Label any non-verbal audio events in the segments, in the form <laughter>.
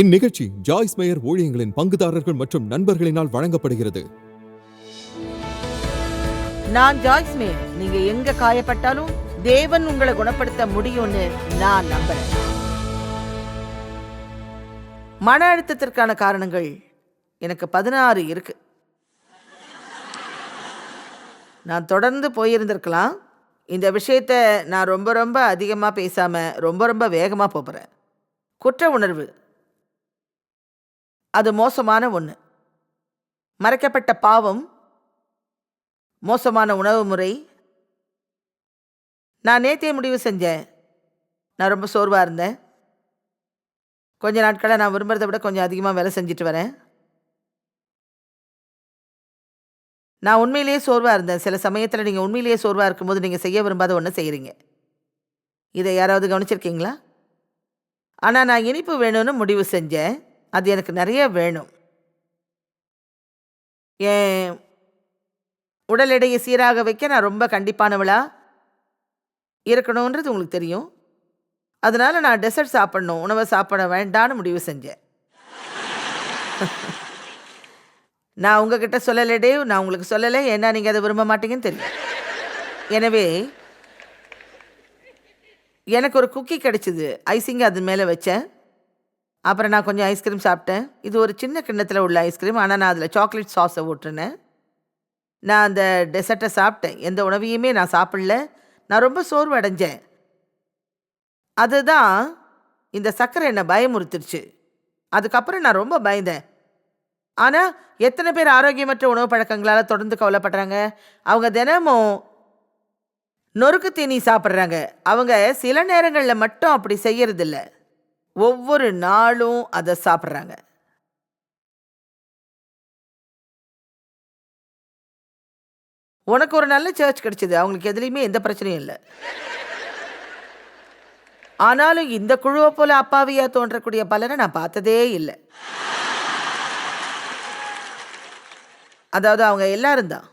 இந்நிகழ்ச்சி Joyce mayor ஊழியங்களின் பங்குதாரர்கள் மற்றும் நண்பர்களினால் வழங்கப்படுகிறது. நான் ஜாய்ஸ் மேயர். நீங்க எங்க காயப்பட்டாலும் தேவன் உங்களை குணப்படுத்த முடியும்னு நான் நம்புறேன். மன அழுத்தத்திற்கான காரணங்கள் எனக்கு பதினாறு இருக்கு. நான் தொடர்ந்து போயிருந்திருக்கலாம். இந்த விஷயத்த நான் ரொம்ப ரொம்ப அதிகமாக பேசாமல் ரொம்ப ரொம்ப வேகமாக போகிறேன் குற்ற உணர்வு. அது மோசமான ஒன்று மறைக்கப்பட்ட பாவம் மோசமான உணவு முறை. நான் நேத்தே முடிவு செஞ்சேன். நான் ரொம்ப சோர்வாக இருந்தேன். கொஞ்ச நாட்களாக நான் விரும்புகிறத விட கொஞ்சம் அதிகமாக வேலை செஞ்சுட்டு வரேன். நான் உண்மையிலேயே சோர்வாக இருந்தேன். சில சமயத்தில் நீங்கள் உண்மையிலேயே சோர்வாக இருக்கும்போது நீங்கள் செய்ய விரும்பாத ஒன்று செய்கிறீங்க இதை யாராவது கவனிச்சிருக்கீங்களா? ஆனால் நான் இனிப்பு வேணும்னு முடிவு செஞ்சேன். அது எனக்கு நிறைய வேணும். என் உடல் எடையை சீராக வைக்க நான் ரொம்ப கண்டிப்பானவளா? இருக்கணுன்றது உங்களுக்கு தெரியும். அதனால நான் டெசர்ட் சாப்பிடணும் உணவை சாப்பிட வேண்டான்னு முடிவு செஞ்சேன். <laughs> நான் உங்ககிட்ட சொல்லலை நான் உங்களுக்கு சொல்லலை. ஏன்னா நீங்கள் அதை விரும்ப மாட்டீங்கன்னு தெரியும். எனவே எனக்கு ஒரு குக்கி கிடைச்சிது. ஐசிங்க அது மேலே வச்சேன். அப்புறம் நான் கொஞ்சம் ஐஸ்கிரீம் சாப்பிட்டேன். இது ஒரு சின்ன கிண்ணத்தில் உள்ள ஐஸ்கிரீம் ஆனால் நான் அதில் சாக்லேட் சாஸை ஊற்றுனேன் நான் அந்த டெசர்ட்டை சாப்பிட்டேன். எந்த உணவையுமே நான் சாப்பிடல. நான் ரொம்ப சோர்வு அடைஞ்சேன் அதுதான் இந்த சர்க்கரை என்னை பயமுறுத்துருச்சு. அதுக்கப்புறம் நான் ரொம்ப பயந்தேன். ஆனால் எத்தனை பேர் ஆரோக்கியமற்ற உணவு பழக்கங்களால் தொடர்ந்து கவலைப்படுறாங்க? அவங்க தினமும் நொறுக்கு தீனி சாப்பிட்றாங்க. அவங்க சில நேரங்களில் மட்டும் அப்படி செய்யறதில்லை. ஒவ்வொரு நாளும் அதை சாப்பிட்றாங்க. உனக்கு ஒரு நல்ல சர்ச் கிடைச்சது. அவங்களுக்கு எதுலேயுமே எந்த பிரச்சனையும் இல்லை. ஆனாலும் இந்த குழுவை போல அப்பாவியா தோன்றக்கூடிய பலனை நான் பார்த்ததே இல்லை. அதாவது அவங்க எல்லாரும் தான்.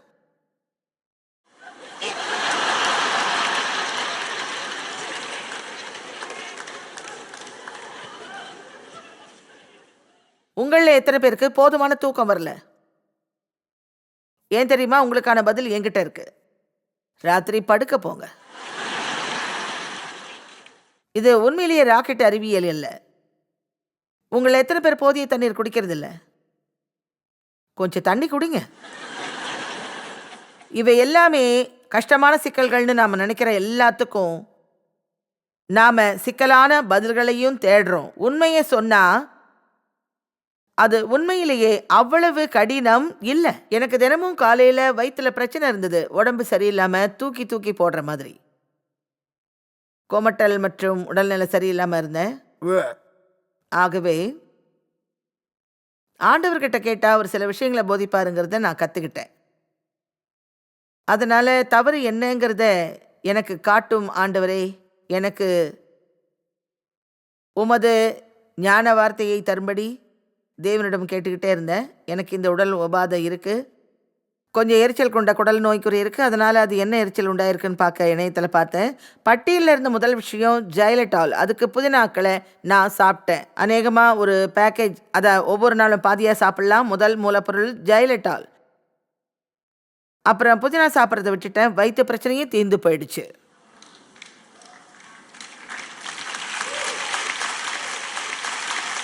உங்களில் எத்தனை பேருக்கு போதுமான தூக்கம் வரல? ஏன் தெரியுமா? உங்களுக்கான பதில் என்கிட்ட இருக்கு. ராத்திரி படுக்க போங்க. இது உண்மையிலேயே ராக்கெட் அறிவியல் இல்லை. உங்களை எத்தனை பேர் போதிய தண்ணீர் குடிக்கிறது கொஞ்சம் தண்ணி குடிங்க. இவை எல்லாமே கஷ்டமான சிக்கல்கள்னு நாம் நினைக்கிற எல்லாத்துக்கும் நாம் சிக்கலான பதில்களையும் தேடுறோம். உண்மையை சொன்னால் அது உண்மையிலேயே அவ்வளவு கடினம் இல்லை. எனக்கு தினமும் காலையில் வயிற்றுல பிரச்சனை இருந்தது. உடம்பு சரியில்லாமல் தூக்கி தூக்கி போடுற மாதிரி. கோமட்டல் மற்றும் உடல்நிலை சரியில்லாமல் இருந்தேன் ஆகவே ஆண்டவர்கிட்ட கேட்டால் அவர் சில விஷயங்களை போதிப்பாருங்கிறத நான் கற்றுக்கிட்டேன் அதனால் தவறு என்னங்கிறத எனக்கு காட்டும் ஆண்டவரே எனக்கு உமது ஞான வார்த்தையை தரும்படி தேவனிடம் கேட்டுக்கிட்டே இருந்தேன். எனக்கு இந்த உடல் உபாதை இருக்குது கொஞ்சம் எரிச்சல் கொண்ட குடல் நோய்க்குறி இருக்குது அதனால் அது என்ன எரிச்சல் உண்டாயிருக்குன்னு பார்க்க இணையத்தில் பார்த்தேன். பட்டியலில் இருந்த முதல் விஷயம் ஜைலட்டால் அதுக்கு புதினாக்களை நான் சாப்பிட்டேன். அநேகமாக ஒரு பேக்கேஜ் அதை ஒவ்வொரு நாளும் பாதியாக சாப்பிட்லாம். முதல் மூலப்பொருள் ஜைலட்டால் அப்புறம் புதினா சாப்பிட்றத விட்டுட்டேன். வயிற்று பிரச்சனையும் தீர்ந்து போயிடுச்சு.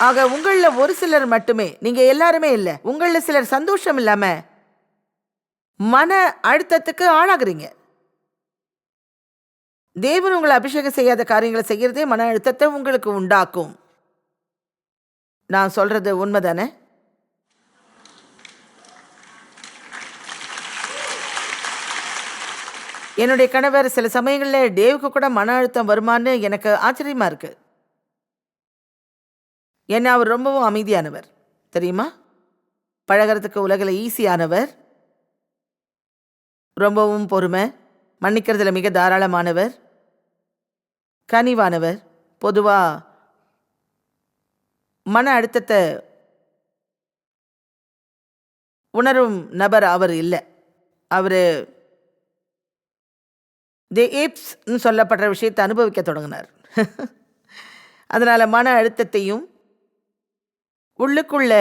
ஆக உங்களில் ஒரு சிலர் மட்டுமே நீங்கள் எல்லாருமே இல்லை உங்களில் சிலர் சந்தோஷம் இல்லாமல் மன அழுத்தத்துக்கு ஆளாகிறீங்க. தேவன் உங்களை அபிஷேகம் செய்யாத காரியங்களை செய்கிறதே மன அழுத்தத்தை உங்களுக்கு உண்டாக்கும். நான் சொல்றது உண்மைதானே? என்னுடைய கணவர் சில சமயங்களில் டேவுக்கு கூட மன அழுத்தம் வருமான்னு எனக்கு ஆச்சரியமாக இருக்குது ஏன்னா அவர் ரொம்பவும் அமைதியானவர் தெரியுமா? பழகிறதுக்கு உலகில் ஈஸியானவர் ரொம்பவும் பொறுமை மன்னிக்கிறதுல மிக தாராளமானவர் கனிவானவர் பொதுவாக மன அழுத்தத்தை உணரும் நபர் அவர் இல்லை. அவர் தி ஏப்ஸ்னு சொல்லப்படுற விஷயத்தை அனுபவிக்க தொடங்கினார். <laughs> அதனால் மன அழுத்தத்தையும் உள்ளுக்குள்ள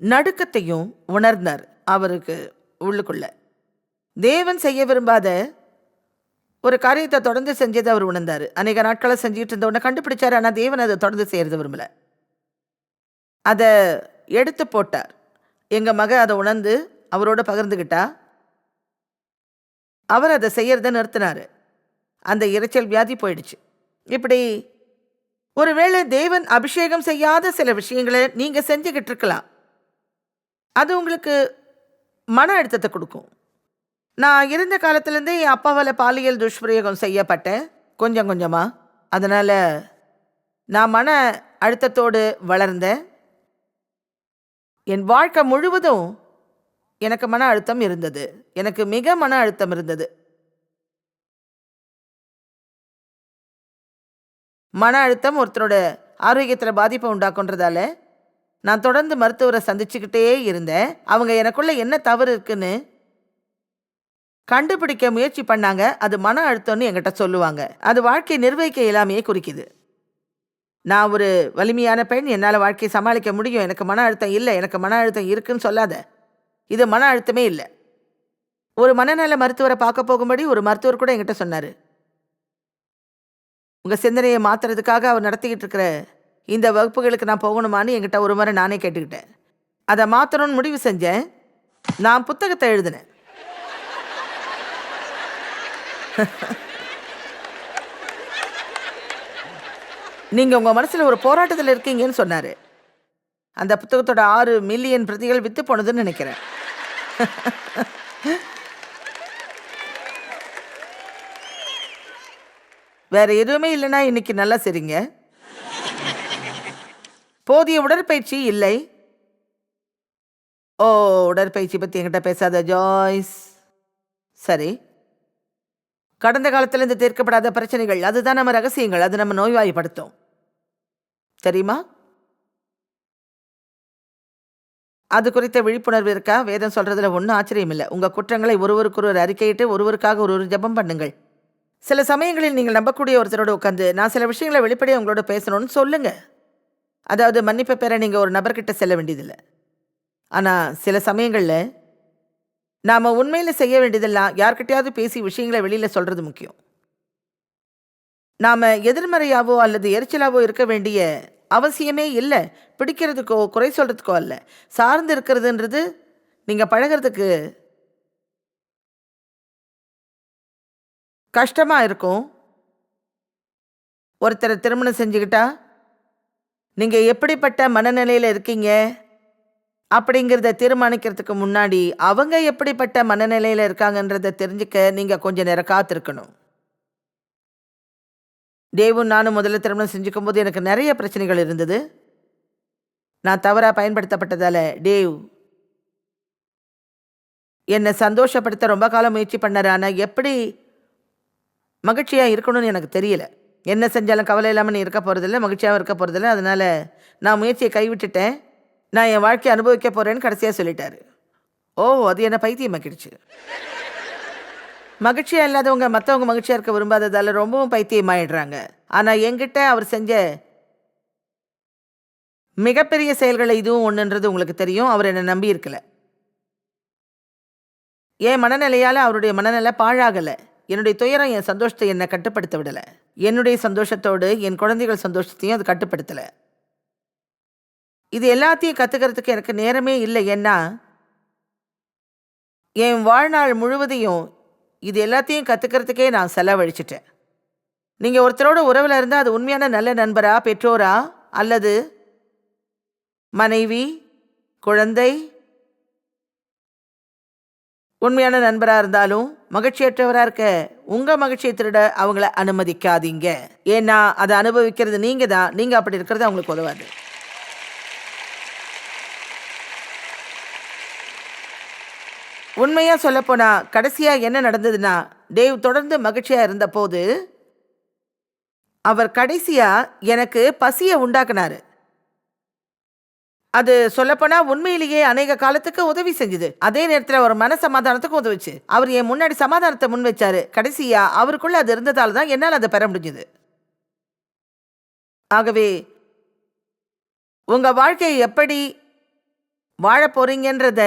நடுக்கத்தையும் உணர்ந்தார் அவருக்கு உள்ளுக்குள்ள. தேவன் செய்ய விரும்பாத ஒரு காரியத்தை தொடர்ந்து செஞ்சதை அவர் உணர்ந்தார். அநேக நாட்களை செஞ்சுட்டு இருந்த உடனே கண்டுபிடிச்சாரு ஆனால் தேவன் அதை தொடர்ந்து செய்யறது விரும்பல. அதை எடுத்து போட்டார். எங்கள் மக அதை உணர்ந்து அவரோட பகிர்ந்துக்கிட்டா அவர் அதை செய்யறத நிறுத்தினார். அந்த இரைச்சல் வியாதி போயிடுச்சு. இப்படி ஒருவேளை தேவன் அபிஷேகம் செய்யாத சில விஷயங்களை நீங்கள் செஞ்சுக்கிட்டு இருக்கலாம் அது உங்களுக்கு மன அழுத்தத்தை கொடுக்கும். நான் இருந்த காலத்துலேருந்தே என் அப்பாவால் பாலியல் துஷ்பிரயோகம் செய்யப்பட்டேன் கொஞ்சம் கொஞ்சமாக அதனால் நான் மன அழுத்தத்தோடு வளர்ந்தேன். என் வாழ்க்கை முழுவதும் எனக்கு மன அழுத்தம் இருந்தது. எனக்கு மிக மன அழுத்தம் இருந்தது. மன அழுத்தம் ஒருத்தரோட ஆரோக்கியத்தில் பாதிப்பை உண்டாக்குன்றதால நான் தொடர்ந்து மருத்துவரை சந்திச்சுக்கிட்டே இருந்தேன். அவங்க எனக்குள்ள என்ன தவறு இருக்குன்னு கண்டுபிடிக்க முயற்சி பண்ணாங்க. அது மன அழுத்தம்னு என்கிட்ட சொல்லுவாங்க. அது வாழ்க்கையை நிர்வகிக்க இயலாமையே குறிக்குது. நான் ஒரு வலிமையான பெண். என்னால் வாழ்க்கையை சமாளிக்க முடியும். எனக்கு மன அழுத்தம் இல்லை. எனக்கு மன அழுத்தம் இருக்குன்னு சொல்லாத. இது மன அழுத்தமே இல்லை. ஒரு மனநல மருத்துவரை பார்க்க போகும்படி ஒரு மருத்துவர் கூட என்கிட்ட சொன்னார். உங்கள் சிந்தனையை மாற்றுறதுக்காக அவர் நடத்திக்கிட்டு இருக்கிற இந்த வகுப்புகளுக்கு நான் போகணுமான்னு என்கிட்ட ஒரு முறை நானே கேட்டுக்கிட்டேன். அதை மாற்றணும்னு முடிவு செஞ்சேன். நான் புத்தகத்தை எழுதினேன். <laughs> நீங்கள் உங்கள் மனசில் ஒரு போராட்டத்தில் இருக்கீங்கன்னு சொன்னார். அந்த புத்தகத்தோட ஆறு மில்லியன் பிரதிகள் விற்று போனதுன்னு நினைக்கிறேன். <laughs> வேற எதுவுமே இல்லைன்னா இன்னைக்கு நல்லா சரிங்க போதிய உடற்பயிற்சி இல்லை. ஓ உடற்பயிற்சி பத்தி என்கிட்ட பேசாத ஜாய்ஸ். சரி. கடந்த காலத்துல இருந்து தீர்க்கப்படாத பிரச்சனைகள் அதுதான் நம்ம ரகசியங்கள் அது நம்ம நோய்வாய்ப்படுத்தும். தெரியுமா? அது குறித்த விழிப்புணர்வு இருக்கா? வேதம் சொல்றதுல ஒன்றும் ஆச்சரியம் இல்லை உங்க குற்றங்களை ஒருவருக்கொருவர் அறிக்கையிட்டு ஒருவருக்காக ஒரு ஒரு ஜெபம் பண்ணுங்கள். சில சமயங்களில் நீங்கள் நம்பக்கூடிய ஒருத்தரோட உட்காந்து நான் சில விஷயங்களை வெளிப்படையாக உங்களோட பேசணும்னு சொல்லுங்க. அதாவது மன்னிப்பை பெற நீங்கள் ஒரு நபர்கிட்ட செல்ல வேண்டியதில்லை. ஆனால் சில சமயங்களில் நாம் உண்மையில் செய்ய வேண்டியதெல்லாம் யார்கிட்டையாவது பேசி விஷயங்களை வெளியில் சொல்கிறது முக்கியம். நாம் எதிர்மறையாவோ அல்லது எரிச்சலாவோ இருக்க வேண்டிய அவசியமே இல்லை. பிடிக்கிறதுக்கோ குறை சொல்கிறதுக்கோ அல்ல. சார்ந்து இருக்கிறதுன்றது நீங்கள் பழகிறதுக்கு கஷ்டமாக இருக்கும். ஒருத்தரை திருமணம் செஞ்சுக்கிட்டா நீங்கள் எப்படிப்பட்ட மனநிலையில் இருக்கீங்க? அப்படிங்கிறத தீர்மானிக்கிறதுக்கு முன்னாடி அவங்க எப்படிப்பட்ட மனநிலையில் இருக்காங்கன்றத தெரிஞ்சுக்க நீங்கள் கொஞ்சம் நேரம் காத்திருக்கணும். தேவும் நானும் முதல்ல திருமணம் செஞ்சுக்கும் போது எனக்கு நிறைய பிரச்சனைகள் இருந்தது. நான் தவறாக பயன்படுத்தப்பட்டதால் டேவ் என்னை சந்தோஷப்படுத்த ரொம்ப காலம் முயற்சி பண்ணார். ஆனால் எப்படி மகிழ்ச்சியாக இருக்கணும்னு எனக்கு தெரியல. என்ன செஞ்சாலும் கவலை இல்லாமல் நீ இருக்க போகிறதில்ல மகிழ்ச்சியாகவும் இருக்க போகிறதில்ல அதனால் நான் முயற்சியை கைவிட்டுட்டேன். நான் என் வாழ்க்கையை அனுபவிக்க போகிறேன்னு கடைசியாக சொல்லிட்டாரு. ஓ அது என்ன பைத்தியமாக்கிடுச்சு மகிழ்ச்சியாக இல்லாதவங்க மற்றவங்க மகிழ்ச்சியாக இருக்க விரும்பாததால் ரொம்பவும் பைத்தியமாயிடுறாங்க ஆனால் என்கிட்ட அவர் செஞ்ச மிகப்பெரிய செயல்களை இதுவும் ஒன்றுன்றது உங்களுக்கு தெரியும். அவர் என்னை நம்பி இருக்கல. என் மனநிலையால் அவருடைய மனநிலை பாழாகலை. என்னுடைய துயரம் என் சந்தோஷத்தை என்னை கட்டுப்படுத்த விடலை. என்னுடைய சந்தோஷத்தோடு என் குழந்தைகள் சந்தோஷத்தையும் அது கட்டுப்படுத்தலை. இது எல்லாத்தையும் கற்றுக்கிறதுக்கு எனக்கு நேரமே இல்லை. ஏன்னா என் வாழ்நாள் முழுவதையும் இது எல்லாத்தையும் கற்றுக்கிறதுக்கே நான் செலவழிச்சிட்டேன். நீங்கள் ஒருத்தரோட உறவில் இருந்தால் அது உண்மையான நல்ல நண்பரா பெற்றோரா அல்லது மனைவி குழந்தை உண்மையான நண்பராக இருந்தாலும் மகிழ்ச்சியற்றவராக இருக்க உங்கள் மகிழ்ச்சியை திருட அவங்கள அனுமதிக்காதீங்க. ஏன்னா அதை அனுபவிக்கிறது நீங்கள் தான் நீங்கள் அப்படி இருக்கிறது அவங்களுக்கு உதவாது. உண்மையாக சொல்லப்போனால் கடைசியாக என்ன நடந்ததுன்னா தேவ் தொடர்ந்து மகிழ்ச்சியாக இருந்தபோது அவர் கடைசியாக எனக்கு பசியை உண்டாக்குனாரு. அது சொல்லப்போனா உண்மையிலேயே அநேக காலத்துக்கு உதவி செஞ்சது. அதே நேரத்தில் ஒரு மன சமாதானத்துக்கும் உதவிச்சு. அவர் என் முன்னாடி சமாதானத்தை முன் வச்சாரு. கடைசியா அவருக்குள்ள அது இருந்ததால தான் என்னால் அதை பெற முடிஞ்சது. ஆகவே உங்க வாழ்க்கையை எப்படி வாழ போறீங்கன்றத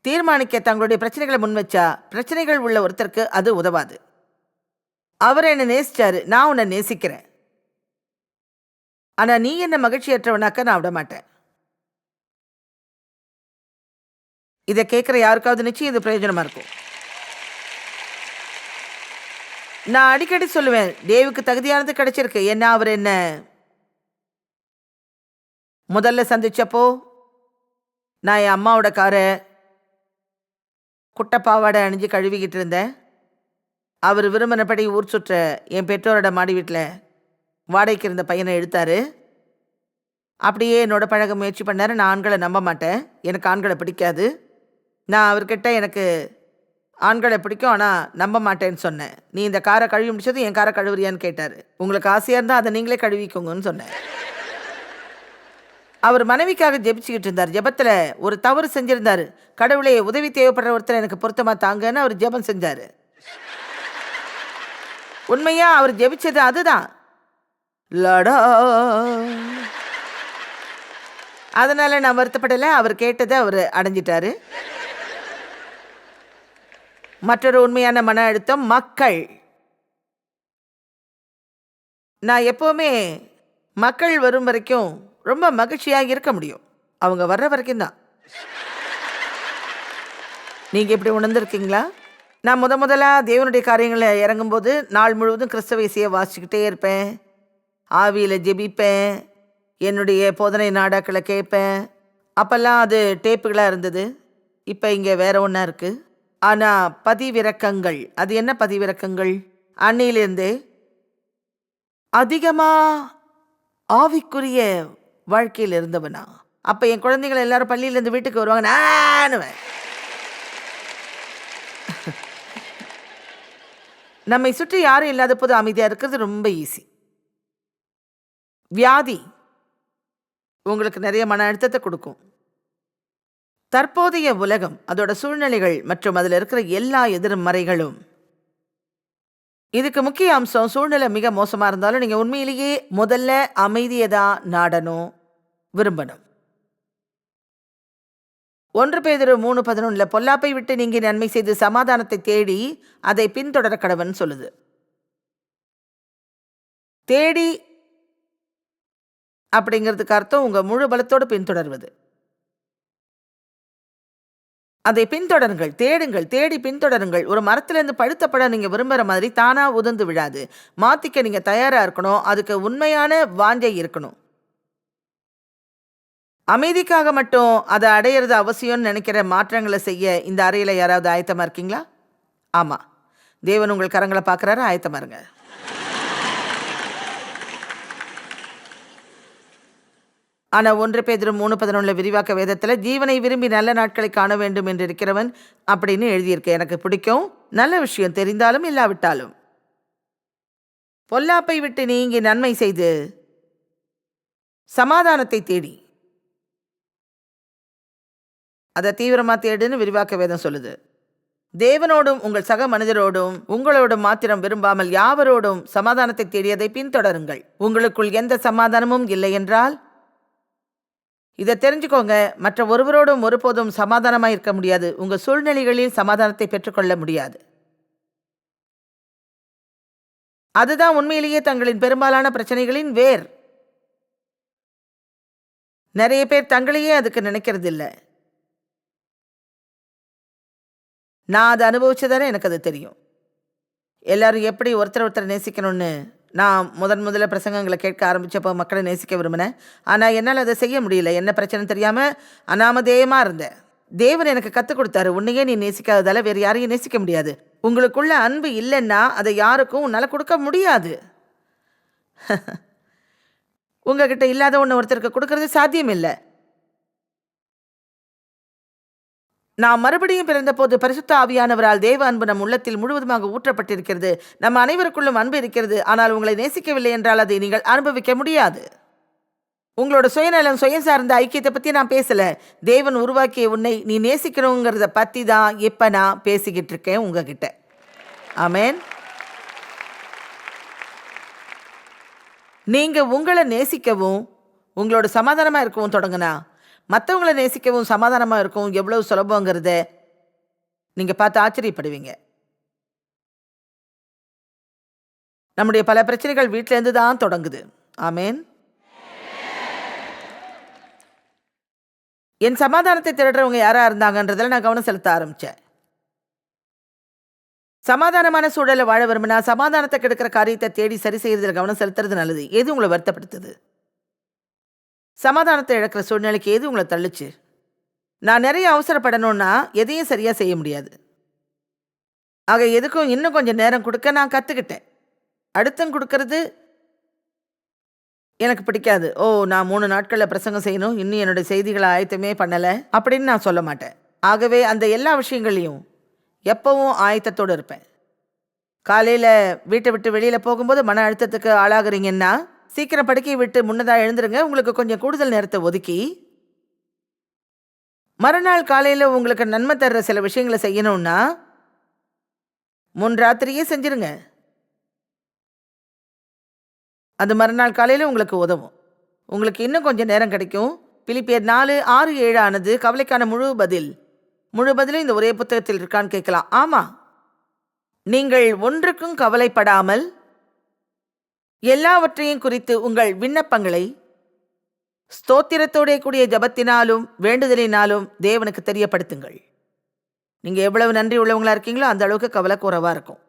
தீர்மானிக்க தங்களுடைய பிரச்சனைகளை முன் வச்சா பிரச்சனைகள் உள்ள ஒருத்தருக்கு அது உதவாது. அவர் என்னை நேசிச்சாரு. நான் உன்னை நேசிக்கிறேன். ஆனால் நீ என்ன மகிழ்ச்சியற்றவனாக்க நான் விட மாட்டேன் இதை கேட்குற யாருக்காவது நிச்சயம் இது பிரயோஜனமாக இருக்கும். நான் அடிக்கடி சொல்லுவேன் தேவுக்கு தகுதியானது கிடைச்சிருக்கு. என்ன அவர் என்ன? முதல்ல சந்திச்சப்போ நான் என் அம்மாவோட காரை குட்டப்பாவாடை அணிஞ்சு கழுவிக்கிட்டு இருந்தேன். அவர் விரும்பினபடி ஊர் சுற்ற என் பெற்றோரோட மாடி வீட்டில் வாடகைக்கு இருந்த பையனை எடுத்தார். அப்படியே என்னோட பழக முயற்சி பண்ணாரு. நான் ஆண்களை நம்ப மாட்டேன். எனக்கு ஆண்களை பிடிக்காது. நான் அவர்கிட்ட எனக்கு ஆண்களை பிடிக்கும் ஆனால் நம்ப மாட்டேன்னு சொன்னேன். நீ இந்த காரை கழுவி முடிச்சது என் காரை கழுவுறியான்னு கேட்டார். உங்களுக்கு ஆசையாக இருந்தால் அதை நீங்களே கழுவிக்கோங்கன்னு சொன்னேன். அவர் மனைவிக்காக ஜெபிச்சுக்கிட்டு இருந்தார். ஜெபத்தில் ஒரு தவறு செஞ்சிருந்தார். கடவுளே உதவி தேவைப்படுற ஒருத்தர் எனக்கு பொருத்தமாக தாங்கன்னு அவர் ஜெபம் செஞ்சார். உண்மையாக அவர் ஜெபிச்சது அதுதான். லடா. அதனால் நான் வருத்தப்படலை. அவர் கேட்டதை அவர் அடைஞ்சிட்டாரு. மற்றொரு உண்மையான மன அழுத்தம் மக்கள். நான் எப்போவுமே மக்கள் வரும் வரைக்கும் ரொம்ப மகிழ்ச்சியாக இருக்க முடியும். அவங்க வர்ற வரைக்கும் தான். நீங்கள் இப்படி உணர்ந்துருக்கீங்களா? நான் முத முதலாக தேவனுடைய காரியங்களை இறங்கும்போது நாள் முழுவதும் கிறிஸ்தவ இசையை வாசிச்சுக்கிட்டே இருப்பேன். ஆவியில் ஜெபிப்பேன். என்னுடைய போதனை நாடாக்களை கேட்பேன். அப்போல்லாம் அது டேப்புகளாக இருந்தது. இப்போ இங்கே வேறு ஒன்றா இருக்குது ஆனால் பதிவிறக்கங்கள். அது என்ன பதிவிறக்கங்கள்? அன்னையிலேருந்தே அதிகமாக ஆவிக்குரிய வாழ்க்கையில் இருந்தவனா. அப்போ என் குழந்தைகள் எல்லாரும் பள்ளியிலேருந்து வீட்டுக்கு வருவாங்க நானுவேன். நம்மை சுற்றி யாரும் இல்லாத போது அமைதியாக இருக்கிறது ரொம்ப ஈஸி வியாதி உங்களுக்கு நிறைய மன அழுத்தத்தை கொடுக்கும். தற்போதைய உலகம் அதோட சூழ்நிலைகள் மற்றும் அதில் இருக்கிற எல்லா எதிர்மறைகளும். இதுக்கு முக்கிய அம்சம் சூழ்நிலை மிக மோசமாக இருந்தாலும் நீங்கள் உண்மையிலேயே முதல்ல அமைதியை தான் நாடணும் விரும்பணும். ஒன்று பேதரு மூணு பதினொன்றில் பொல்லாப்பை விட்டு நீங்கி நன்மை செய்து சமாதானத்தை தேடி அதை பின்தொடர கடவன் சொல்லுது. தேடி அப்படிங்கிறதுக்கு அர்த்தம் உங்கள் முழு பலத்தோடு பின்தொடர்வது. அதை பின்தொடருங்கள் தேடுங்கள் தேடி பின்தொடருங்கள். ஒரு மரத்துலேருந்து பழுத்த நீங்கள் விரும்புகிற மாதிரி தானாக உதிர்ந்து விழாது. மாற்றிக்க நீங்கள் தயாராக இருக்கணும். அதுக்கு உண்மையான வாஞ்சை இருக்கணும். அமைதிக்காக மட்டும் அதை அடையிறது அவசியம்னு நினைக்கிற மாற்றங்களை செய்ய இந்த அறையில் யாராவது ஆயத்தமாக இருக்கீங்களா? ஆமாம் தேவன் உங்கள் கரங்களை பார்க்குறாரு. ஆயத்தமாக இருங்க. ஆனால் ஒன்று பேதரும் மூணு பதினொன்றில் விரிவாக்க வேதத்தில் ஜீவனை விரும்பி நல்ல நாட்களை காண வேண்டும் என்று இருக்கிறவன் அப்படின்னு எழுதியிருக்கு. எனக்கு பிடிக்கும். நல்ல விஷயம் தெரிந்தாலும் இல்லாவிட்டாலும். பொல்லாப்பை விட்டு நீங்கி நன்மை செய்து சமாதானத்தை தேடி. அதை தீவிரமாக தேடுன்னு விரிவாக்க வேதம் சொல்லுது. தேவனோடும் உங்கள் சக மனிதரோடும் உங்களோடும் மாத்திரம் விரும்பாமல் யாவரோடும் சமாதானத்தை தேடியதை பின்தொடருங்கள். உங்களுக்குள் எந்த சமாதானமும் இல்லை என்றால் இதை தெரிஞ்சுக்கோங்க. மற்ற ஒருவரோடும் ஒருபோதும் சமாதானமாக இருக்க முடியாது. உங்கள் சூழ்நிலைகளில் சமாதானத்தை பெற்றுக்கொள்ள முடியாது. அதுதான் உண்மையிலேயே தங்களின் பெரும்பாலான பிரச்சனைகளின் வேர். நிறைய பேர் தங்களையே அதுக்கு நினைக்கிறது இல்லை நான் அதை அனுபவிச்சதானே எனக்கு அது தெரியும். எல்லாரும் எப்படி ஒருத்தர் ஒருத்தர் நேசிக்கணும்னு? நான் முதன் முதல்ல பிரசங்கங்களை கேட்க ஆரம்பித்தப்போ மக்களை நேசிக்க விரும்பினேன். ஆனால் என்னால் அதை செய்ய முடியல. என்ன பிரச்சனை தெரியாமல் அனாமதேயமாக இருந்தேன். தேவன் எனக்கு கற்றுக் கொடுத்தாரு. உன்னையே நீ நேசிக்காததால வேறு யாரையும் நேசிக்க முடியாது. உங்களுக்குள்ள அன்பு இல்லைன்னா அதை யாருக்கும் உன்னால் கொடுக்க முடியாது. <laughs> உங்ககிட்ட இல்லாத ஒன்று ஒருத்தருக்கு கொடுக்கறது சாத்தியம் இல்லை நாம் மறுபடியும் பிறந்தபோது பரிசுத்த ஆவியானவரால் தேவ அன்பு நம் உள்ளத்தில் முழுவதுமாக ஊற்றப்பட்டிருக்கிறது. நம் அனைவருக்குள்ளும் அன்பு இருக்கிறது. ஆனால் உங்களை நேசிக்கவில்லை என்றால் அதை நீங்கள் அனுபவிக்க முடியாது. உங்களோட சுயநலம் சுயம் சார்ந்த ஐக்கியத்தை பற்றி நான் பேசலை. தேவன் உருவாக்கிய உன்னை நீ நேசிக்கணுங்கிறத பற்றி தான் இப்போ நான் பேசிக்கிட்டு இருக்கேன் உங்ககிட்ட. ஆமேன். நீங்கள் உங்களை நேசிக்கவும் உங்களோட சமாதானமாக இருக்கவும் தொடங்குனா மற்றவங்களை நேசிக்கவும் சமாதானமாக இருக்கும் எவ்வளவு சுலபங்கிறத நீங்கள் பார்த்து ஆச்சரியப்படுவீங்க. நம்முடைய பல பிரச்சனைகள் வீட்டிலேருந்து தான் தொடங்குது. ஆமேன். என் சமாதானத்தை திருடுறவங்க யாராக இருந்தாங்கன்றதில் நான் கவனம் செலுத்த ஆரம்பித்தேன் சமாதானமான சூழலை வாழ விரும்பினா சமாதானத்தை கெடுக்கிற காரியத்தை தேடி சரி செய்கிறதுல கவனம் செலுத்துறது நல்லது. எது உங்களை வருத்தப்படுத்துது? சமாதானத்தை இழக்கிற சூழ்நிலைக்கு எது உங்களை தள்ளுச்சு? நான் நிறைய அவசரப்படணும்னா எதையும் சரியாக செய்ய முடியாது. ஆக எதுக்கும் இன்னும் கொஞ்சம் நேரம் கொடுக்க நான் கற்றுக்கிட்டேன் அடுத்தம் கொடுக்கறது எனக்கு பிடிக்காது. ஓ நான் மூணு நாட்களில் பிரசங்கம் செய்யணும். இன்னும் என்னுடைய செய்திகளை ஆயத்தமே பண்ணலை அப்படின்னு நான் சொல்ல மாட்டேன். ஆகவே அந்த எல்லா விஷயங்களையும் எப்பவும் ஆயத்தத்தோடு இருப்பேன். காலையில் வீட்டை விட்டு வெளியில் போகும்போது மன அழுத்தத்துக்கு ஆளாகிறீங்கன்னா சீக்கிரம் படுக்கையை விட்டு முன்னதாக எழுந்துருங்க. உங்களுக்கு கொஞ்சம் கூடுதல் நேரத்தை ஒதுக்கி. மறுநாள் காலையில் உங்களுக்கு நன்மை தர்ற சில விஷயங்களை செய்யணும்னா முன் ராத்திரியே செஞ்சிருங்க. அது மறுநாள் காலையில் உங்களுக்கு உதவும். உங்களுக்கு இன்னும் கொஞ்சம் நேரம் கிடைக்கும். பிலிப்பியர் நாலு ஆறு ஏழு ஆனது கவலைக்கான முழு பதில். முழு பதிலும் இந்த ஒரே புத்தகத்தில் இருக்கான்னு கேட்கலாம். ஆமாம் நீங்கள் ஒன்றுக்கும் கவலைப்படாமல் எல்லாவற்றையும் குறித்து உங்கள் விண்ணப்பங்களை ஸ்தோத்திரத்தோடே கூடிய ஜபத்தினாலும் வேண்டுதலினாலும் தேவனுக்கு தெரியப்படுத்துங்கள். நீங்கள் எவ்வளவு நன்றி உள்ளவங்களா இருக்கீங்களோ அந்த அளவுக்கு கவலை குறைவாக இருக்கும்.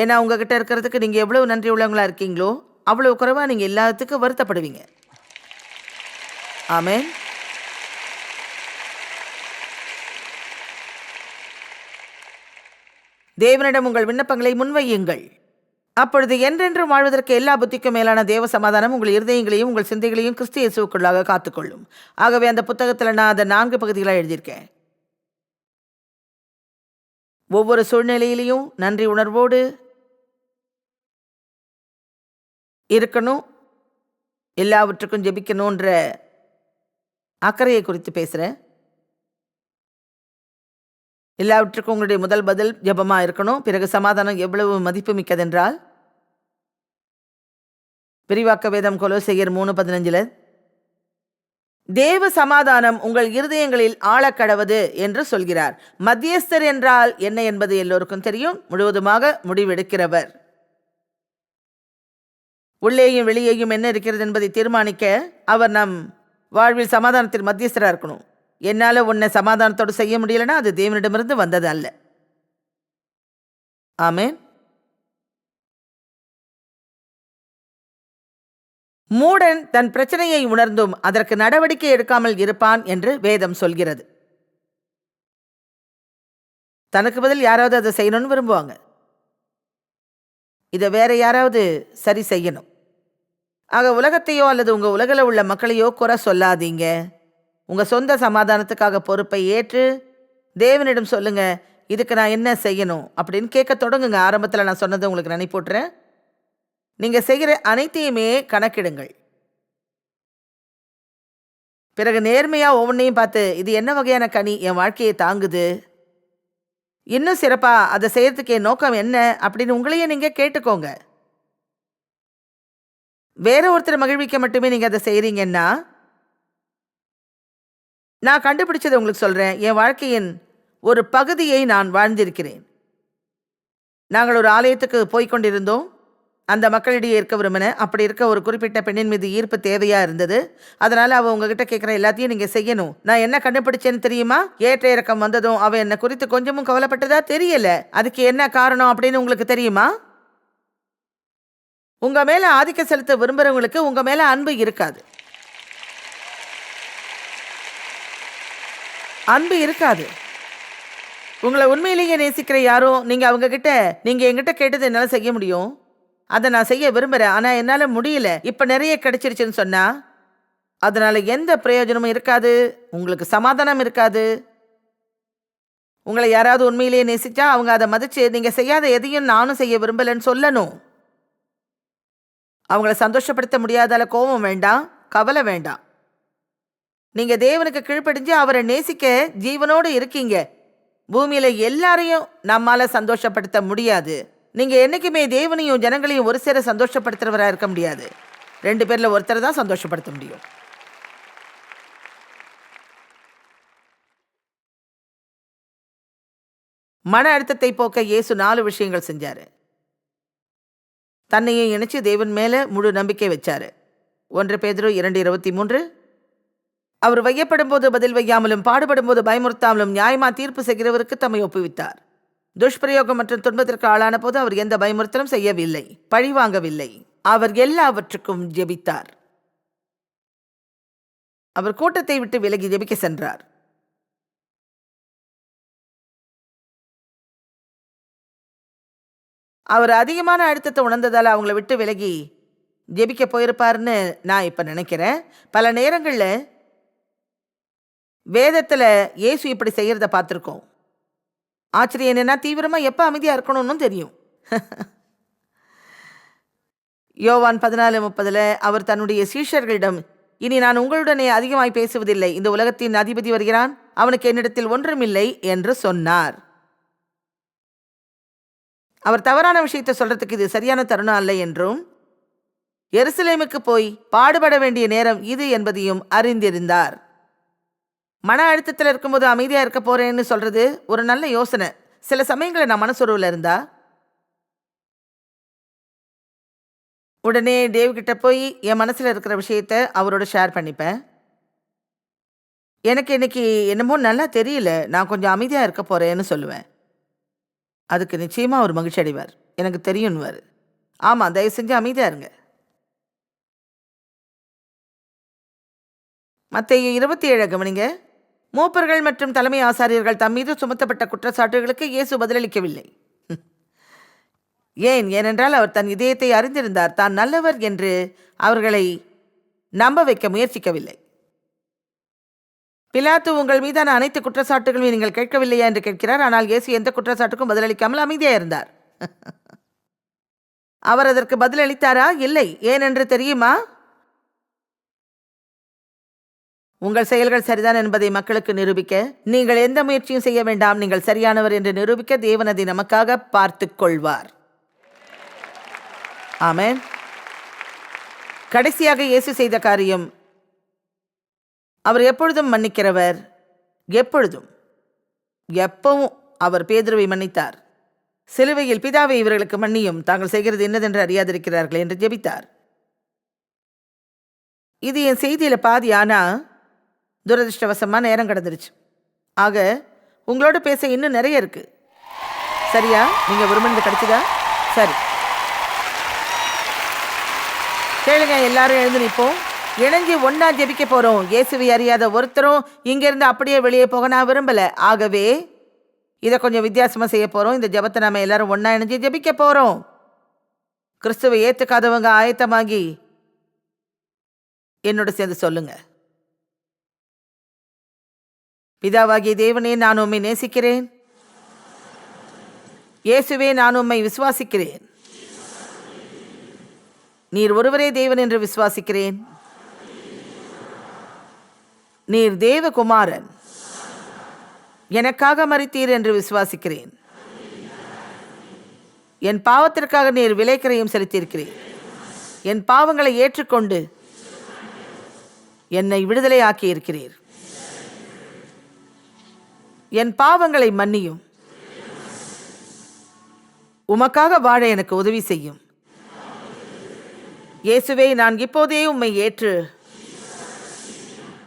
ஏன்னா உங்ககிட்ட இருக்கிறதுக்கு நீங்கள் எவ்வளவு நன்றி உள்ளவங்களா இருக்கீங்களோ அவ்வளவு குறைவாக நீங்கள் எல்லாத்துக்கும் வருத்தப்படுவீங்க. ஆமே தேவனிடம் உங்கள் விண்ணப்பங்களை முன்வையுங்கள். அப்பொழுது என்றென்றும் வாழ்வதற்கு எல்லா புத்திக்கும் மேலான தேவ சமாதானம் உங்கள் இருதயங்களையும் உங்கள் சிந்தைகளையும் கிறிஸ்து இயேசுக்குள்ளாக காத்துக்கொள்ளும். ஆகவே அந்த புத்தகத்தில் நான் அதை நான்கு பகுதிகளாக எழுதியிருக்கேன். ஒவ்வொரு சூழ்நிலையிலையும் நன்றி உணர்வோடு இருக்கணும் எல்லாவற்றுக்கும் ஜெபிக்கணுன்ற அக்கறையை குறித்து பேசுகிறேன் எல்லாவற்றுக்கும் உங்களுடைய முதல் பதில் ஜெபமாக இருக்கணும் பிறகு சமாதானம் எவ்வளவு மதிப்பு மிக்கதென்றால் விரிவாக்க வேதம் கொலோசையர் மூணு பதினஞ்சில் தேவ சமாதானம் உங்கள் இருதயங்களில் ஆழக்கடவது என்று சொல்கிறார். மத்தியஸ்தர் என்றால் என்ன என்பது எல்லோருக்கும் தெரியும். முழுவதுமாக முடிவெடுக்கிறவர். உள்ளேயும் வெளியேயும் என்ன இருக்கிறது என்பதை தீர்மானிக்க அவர் நம் வாழ்வில் சமாதானத்தில் மத்தியஸ்தராக இருக்கணும். என்னால் உன்னை சமாதானத்தோடு செய்ய முடியலன்னா அது தேவனிடமிருந்து வந்தது அல்ல. ஆமேன். மூடன் தன் பிரச்சனையை உணர்ந்தும் அதற்கு நடவடிக்கை எடுக்காமல் இருப்பான் என்று வேதம் சொல்கிறது. தனக்கு பதில் யாராவது அதை செய்யணும்னு விரும்புவாங்க. இதை வேற யாராவது சரி செய்யணும். ஆக உலகத்தையோ அல்லது உங்கள் உலகில் உள்ள மக்களையோ குறை சொல்லாதீங்க. உங்கள் சொந்த சமாதானத்துக்காக பொறுப்பை ஏற்று தேவனிடம் சொல்லுங்க இதுக்கு நான் என்ன செய்யணும்? அப்படின்னு கேட்க தொடங்குங்க. ஆரம்பத்தில் நான் சொன்னதை உங்களுக்கு நினைப்பூட்டுறேன். நீங்கள் செய்கிற அனைத்தையுமே கணக்கிடுங்கள். பிறகு நேர்மையாக ஒவ்வொன்றையும் பார்த்து இது என்ன வகையான கனி? என் வாழ்க்கையை தாங்குது. இன்னும் சிறப்பாக அதை செய்கிறதுக்கு என் நோக்கம் என்ன? அப்படின்னு உங்களையே நீங்கள் கேட்டுக்கோங்க. வேற ஒருத்தர் மகிழ்விக்க மட்டுமே நீங்கள் அதை செய்கிறீங்கன்னா நான் கண்டுபிடிச்சதை உங்களுக்கு சொல்கிறேன் என் வாழ்க்கையின் ஒரு பகுதியை நான் வாழ்ந்திருக்கிறேன். நாங்கள் ஒரு ஆலயத்துக்கு போய்க்கொண்டிருந்தோம் கொண்டிருந்தோம். அந்த மக்களிடையே இருக்க விரும்பினேன் அப்படி இருக்க ஒரு குறிப்பிட்ட பெண்ணின் மீது ஈர்ப்பு தேவையாக இருந்தது. அதனால் அவள் உங்ககிட்ட கேட்குற எல்லாத்தையும் நீங்கள் செய்யணும். நான் என்ன கண்டுபிடிச்சேன்னு தெரியுமா? ஏற்ற இறக்கம் வந்ததும் அவள் என்னை குறித்து கொஞ்சமும் கவலைப்பட்டதா தெரியல. அதுக்கு என்ன காரணம் அப்படின்னு உங்களுக்கு தெரியுமா? உங்கள் மேலே ஆதிக்கம் செலுத்த விரும்புகிறவங்களுக்கு உங்கள் மேலே அன்பு இருக்காது. அன்பு இருக்காது. உங்களை உண்மையிலேயே நேசிக்கிற யாரும் நீங்கள் அவங்க நீங்கள் எங்கிட்ட கேட்டது என்னால் செய்ய முடியும்? அதை நான் செய்ய விரும்புகிறேன் ஆனால் என்னால் முடியல. இப்போ நிறைய கிடைச்சிருச்சுன்னு சொன்னா? அதனால் எந்த பிரயோஜனமும் இருக்காது. உங்களுக்கு சமாதானம் இருக்காது. உங்களை யாராவது உண்மையிலேயே நேசிச்சா அவங்க அதை மதித்து நீங்கள் செய்யாத எதையும் நானும் செய்ய விரும்பலைன்னு சொல்லணும். அவங்கள சந்தோஷப்படுத்த முடியாதால கோபம் வேண்டாம் கவலை வேண்டாம். நீங்க தேவனுக்கு கீழ்ப்படிஞ்சு அவரை நேசிக்க ஜீவனோடு இருக்கீங்க. பூமியில எல்லாரையும் நம்மால சந்தோஷப்படுத்த முடியாது. நீங்க என்றைக்குமே தேவனையும் ஜனங்களையும் ஒரு சேர சந்தோஷப்படுத்துகிறவராக இருக்க முடியாது. ரெண்டு பேரில் ஒருத்தரை தான் சந்தோஷப்படுத்த முடியும். மன அழுத்தத்தை போக்க இயேசு நாலு விஷயங்கள் செஞ்சார். தன்னையும் இணைச்சி தேவன் மேலே முழு நம்பிக்கை வச்சார். ஒன்று பேதுரு இரண்டு இருபத்தி மூன்று. அவர் வையப்படும் போது பதில் வையாமலும் பாடுபடும் போது பயமுறுத்தாமலும் நியாயமா தீர்ப்பு செய்கிறவருக்கு தம்மை ஒப்புவித்தார். துஷ்பிரயோகம் மற்றும் துன்பத்திற்கு ஆளான போது அவர் எந்த பயமுறுத்தலும் செய்யவில்லை பழி வாங்கவில்லை. அவர் எல்லாவற்றுக்கும் ஜெபித்தார். அவர் கூட்டத்தை விட்டு விலகி ஜெபிக்க சென்றார். அவர் அதிகமான அழுத்தத்தை உணர்ந்ததால் அவங்கள விட்டு விலகி ஜெபிக்க போயிருப்பாருன்னு நான் இப்போ நினைக்கிறேன். பல நேரங்களில் வேதத்தில் இயேசு இப்படி செய்கிறத பார்த்துருக்கோம். ஆச்சரியம் என்னன்னா தீவிரமாக எப்போ அமைதியாக இருக்கணும்னு தெரியும். யோவான் பதினாலு முப்பதில் அவர் தன்னுடைய சீஷர்களிடம் இனி நான் உங்களுடனே அதிகமாய் பேசுவதில்லை. இந்த உலகத்தின் அதிபதி வருகிறான். அவனுக்கு என்னிடத்தில் ஒன்றுமில்லை என்று சொன்னார். அவர் தவறான விஷயத்தை சொல்றதுக்கு இது சரியான தருணம் அல்ல என்றும் எருசலேமுக்கு போய் பாடுபட வேண்டிய நேரம் இது என்பதையும் அறிந்திருந்தார். மன அழுத்தத்தில் இருக்கும்போது அமைதியாக இருக்க போறேன்னு சொல்றது ஒரு நல்ல யோசனை. சில சமயங்களில் நான் மனசுருவில் இருந்தா உடனே டேவ் கிட்ட போய் என் மனசில் இருக்கிற விஷயத்த அவரோட ஷேர் பண்ணிப்பேன். எனக்கு இன்னைக்கு என்னமோ நல்லா தெரியல. நான் கொஞ்சம் அமைதியாக இருக்க போறேன்னு சொல்லுவேன். அதுக்கு நிச்சயமாக அவர் மகிழ்ச்சி அடைவார். எனக்கு தெரியும்னுவார். ஆமாம் தயவு செஞ்சு அமைதியாக இருங்க. மற்ற இருபத்தி ஏழு கவனிங்க. மூப்பர்கள் மற்றும் தலைமை ஆசாரியர்கள் தம் மீது சுமத்தப்பட்ட குற்றச்சாட்டுகளுக்கு இயேசு பதிலளிக்கவில்லை. ஏன்? ஏனென்றால் அவர் தன் இதயத்தை அறிந்திருந்தார். தான் நல்லவர் என்று அவர்களை நம்ப வைக்க முயற்சிக்கவில்லை. பிலாத்து உங்கள் மீதான அனைத்து குற்றச்சாட்டுகளையும் நீங்கள் கேட்கவில்லையா? என்று கேட்கிறார். ஆனால் இயேசு எந்த குற்றச்சாட்டுக்கும் பதிலளிக்காமல் அமைதியாக இருந்தார். அவர் அதற்கு பதிலளித்தாரா? இல்லை. ஏனென்று தெரியுமா? உங்கள் செயல்கள் சரிதான் என்பதை மக்களுக்கு நிரூபிக்க நீங்கள் எந்த முயற்சியும் செய்ய வேண்டாம் நீங்கள் சரியானவர் என்று நிரூபிக்க தேவன் அதை நமக்காக பார்த்து கொள்வார். ஆமென். கடைசியாக இயேசு செய்த காரியம் அவர் எப்பொழுதும் மன்னிக்கிறவர் எப்பொழுதும் எப்பவும் அவர் பேதுருவை மன்னித்தார். சிலுவையில் பிதாவை இவர்களுக்கு மன்னியும் தாங்கள் செய்கிறது என்னதென்று அறியாதிருக்கிறார்கள் என்று ஜெபித்தார். இது என் செய்தியில பாதி ஆனா துரதிருஷ்டவசமாக நேரம் கடந்துருச்சு. ஆக உங்களோட பேச இன்னும் நிறைய இருக்கு. சரியா? நீங்க விரும்பினது கிடைச்சதா? சரி. கேளுங்க எல்லாரும் எழுந்து நிற்போம். இணைஞ்சு ஒன்றா ஜெபிக்க போறோம். இயேசுவை அறியாத ஒருத்தரும் இங்கிருந்து அப்படியே வெளியே போக நான் விரும்பல. ஆகவே இதை கொஞ்சம் வித்தியாசமா செய்ய போறோம். இந்த ஜெபத்தை நாம எல்லாரும் ஒன்றா இணைஞ்சு ஜெபிக்க போறோம். கிறிஸ்துவை ஏத்துக்காதவங்க ஆயத்தமாகி என்னோட சேர்ந்து சொல்லுங்கள் பிதாவாகிய தேவனே நான் உம்மை நேசிக்கிறேன். இயேசுவே நான் உம்மை விசுவாசிக்கிறேன். நீர் ஒருவரே தேவன் என்று விசுவாசிக்கிறேன். நீர் தேவகுமாரன். எனக்காக மறித்தீர் என்று விசுவாசிக்கிறேன். என் பாவத்திற்காக நீர் விலைக்கரையும் செலுத்தியிருக்கிறீர். என் பாவங்களை ஏற்றுக்கொண்டு என்னை விடுதலை ஆக்கியிருக்கிறீர் என் பாவங்களை மன்னியும். உமக்காக வாழ எனக்கு உதவி செய்யும். இயேசுவே நான் இப்போதே உம்மை ஏற்று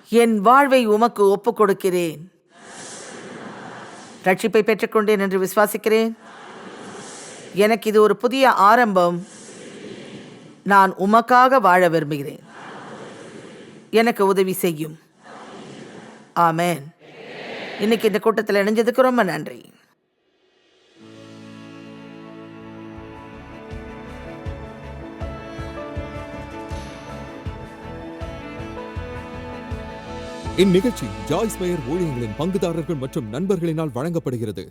என் வாழ்வை உமக்கு ஒப்புக் கொடுக்கிறேன். ரட்சிப்பை பெற்றுக்கொண்டேன் என்று விசுவாசிக்கிறேன். எனக்கு இது ஒரு புதிய ஆரம்பம். நான் உமக்காக வாழ விரும்புகிறேன். எனக்கு உதவி செய்யும். ஆமேன். இன்னைக்கு இந்த கூட்டத்தில் இணைஞ்சதுக்கு ரொம்ப நன்றி. இந்நிகழ்ச்சி ஜாய்ஸ் பெயர் ஊழியங்களின் பங்குதாரர்கள் மற்றும் நண்பர்களினால் வழங்கப்படுகிறது.